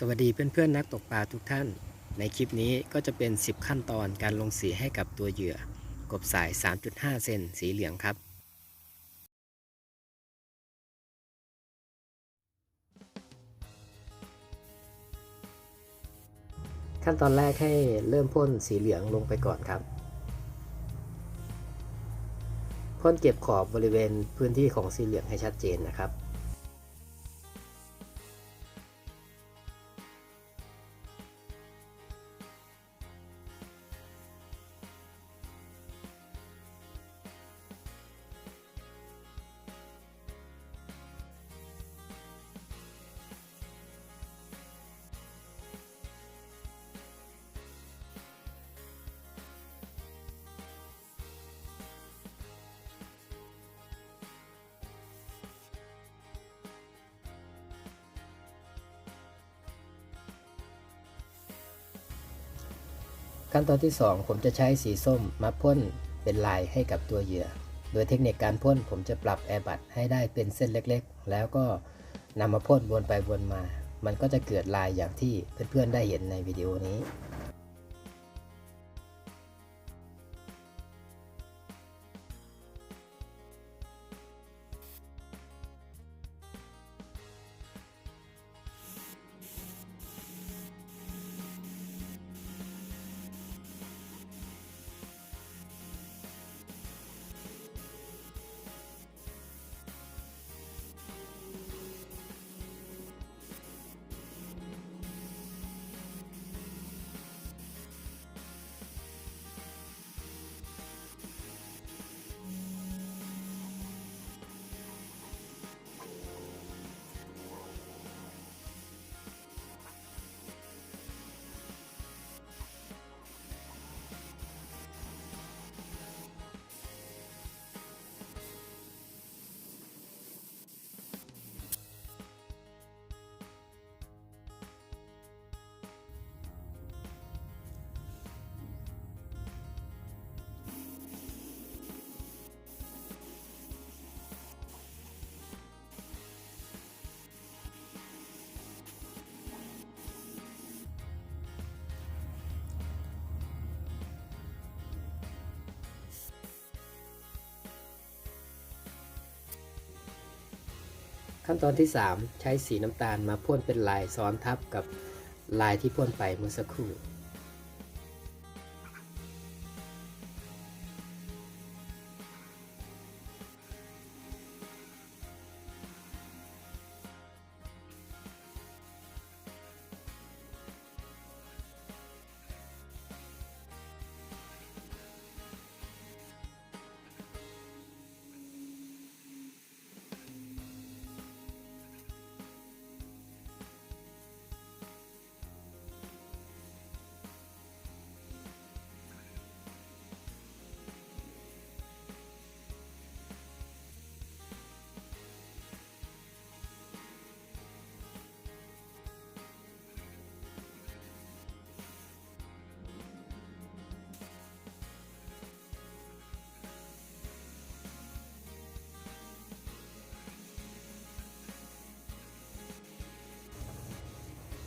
สวัสดีเพื่อนๆนักตกปลาทุกท่าน ในคลิปนี้ก็จะเป็น 10 ขั้นตอนการลงสีให้กับตัวเหยื่อ กบสาย 3.5 เซนสีเหลืองครับ ขั้นตอนแรกให้เริ่มพ่นสีเหลืองลงไปก่อนครับ พ่นเก็บขอบบริเวณพื้นที่ของสีเหลืองให้ชัดเจนนะครับ ขั้นตอนที่ 2 ผมจะใช้สีส้มมาพ่นเป็นลายให้กับตัวเหยื่อ โดยเทคนิคการพ่นผมจะปรับแอร์บัดให้ได้เป็นเส้นเล็กๆ แล้วก็นำมาพ่นวนไปวนมา มันก็จะเกิดลายอย่างที่เพื่อนๆได้เห็นในวิดีโอนี้ ขั้นตอนที่ 3 ใช้สีน้ำตาลมาพ่นเป็นลายซ้อนทับกับลายที่พ่นไปเมื่อสักครู่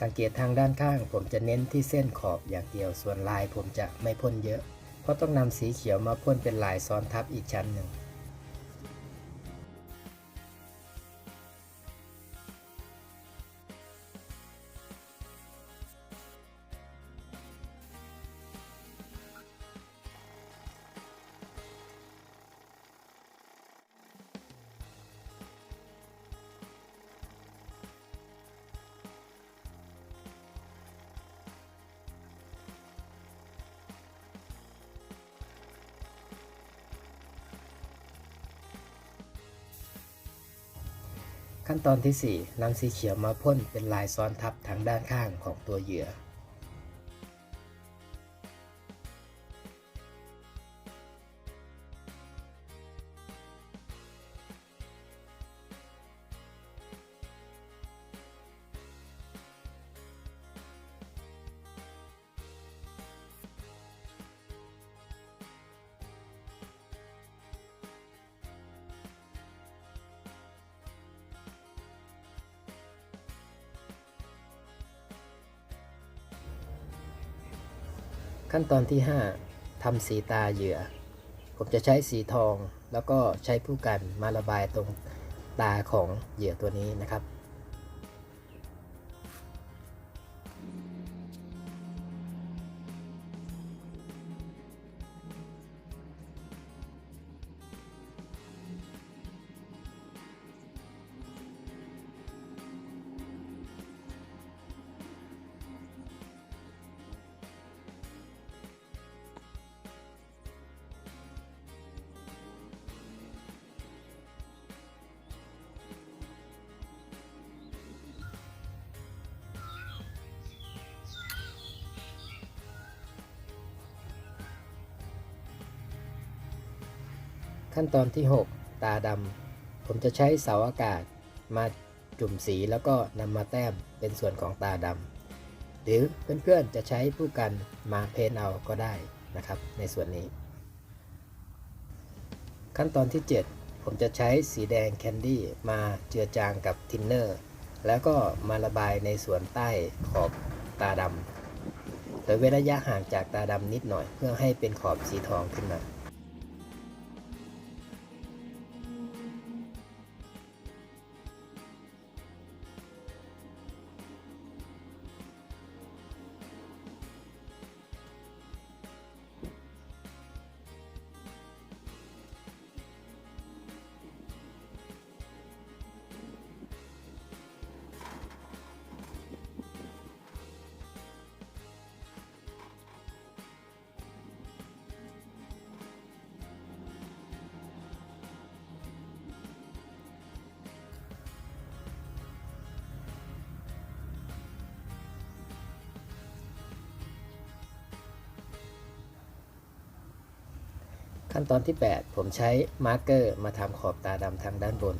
สังเกตทางด้านข้าง ผมจะเน้นที่เส้นขอบอย่างเดียว ส่วนลายผมจะไม่พ่นเยอะ เพราะต้องนำสีเขียวมาพ่นเป็นลายซ้อนทับอีกชั้นหนึ่ง ขั้นตอนที่ 4นำสีเขียวมาพ่นเป็นลายซ้อนทับทางด้านข้างของตัวเหยื่อ ขั้นตอนที่ 5ทำสีตาเหยื่อ ผมจะใช้สีทอง แล้วก็ใช้ผู้กันมาระบายตรงตาของเหยื่อตัวนี้นะครับ ขั้นตอนที่ 6 ตาดำ ผมจะใช้เสาอากาศมาจุ่มสีแล้วก็นำมาแต้มเป็นส่วนของตาดำ หรือเพื่อนๆจะใช้ผู้กันมาเพ้นเอาก็ได้นะครับ ในส่วนนี้ ขั้นตอนที่ 7 ผมจะใช้สีแดงแคนดี้มาเจือจางกับทินเนอร์ แล้วก็มาระบายในส่วนใต้ขอบตาดำโดยเว้นระยะห่างจากตาดำนิดหน่อยเพื่อให้เป็นขอบสีทองขึ้นมา ขั้นตอนที่ 8 ผมใช้มาร์กเกอร์มาทำขอบตาดำทางด้านบน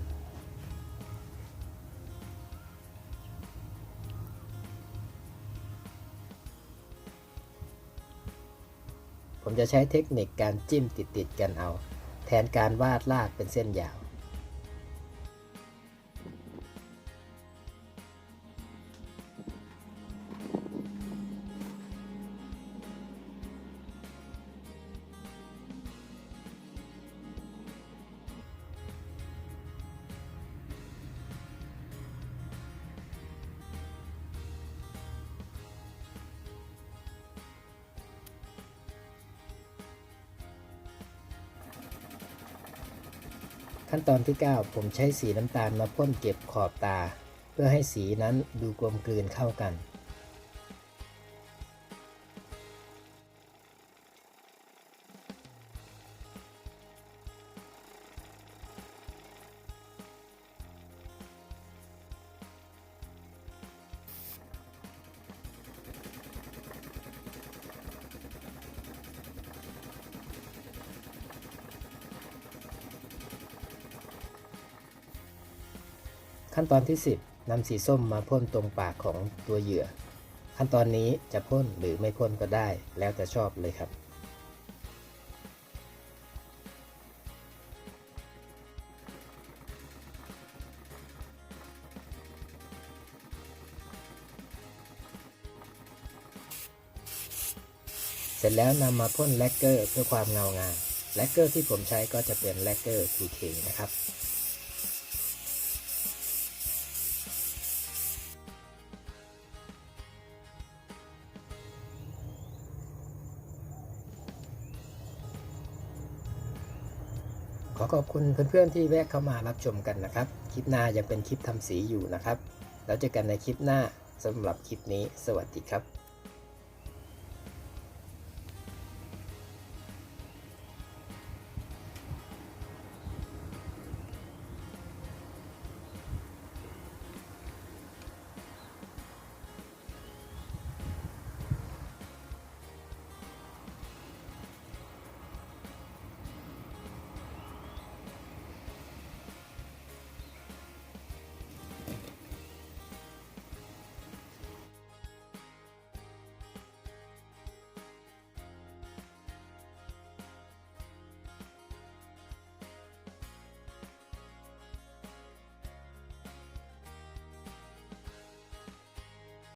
ผมจะใช้เทคนิคการจิ้มติดๆกันเอา แทนการวาดลากเป็นเส้นยาว ขั้นตอนที่ 9 ผมใช้สีน้ำตาลมาพ่นเก็บขอบตา เพื่อให้สีนั้นดูกลมกลืนเข้ากัน ขั้นตอนที่ 10นำสีส้มมาพ่นตรงปากของตัวเหยื่อ ขั้นตอนนี้จะพ่นหรือไม่พ่นก็ได้ แล้วแต่ชอบเลยครับ เสร็จแล้วนำมาพ่นแลกเกอร์เพื่อความเงางามแลกเกอร์ที่ผมใช้ก็จะเป็นแลกเกอร์ 2K นะครับ อขอบคุณเพื่อนๆที่แวะเข้ามารับชมกันนะครับ คลิปหน้ายังเป็นคลิปทำสีอยู่นะครับ แล้วเจอกันในคลิปหน้าสำหรับคลิปนี้ สวัสดีครับ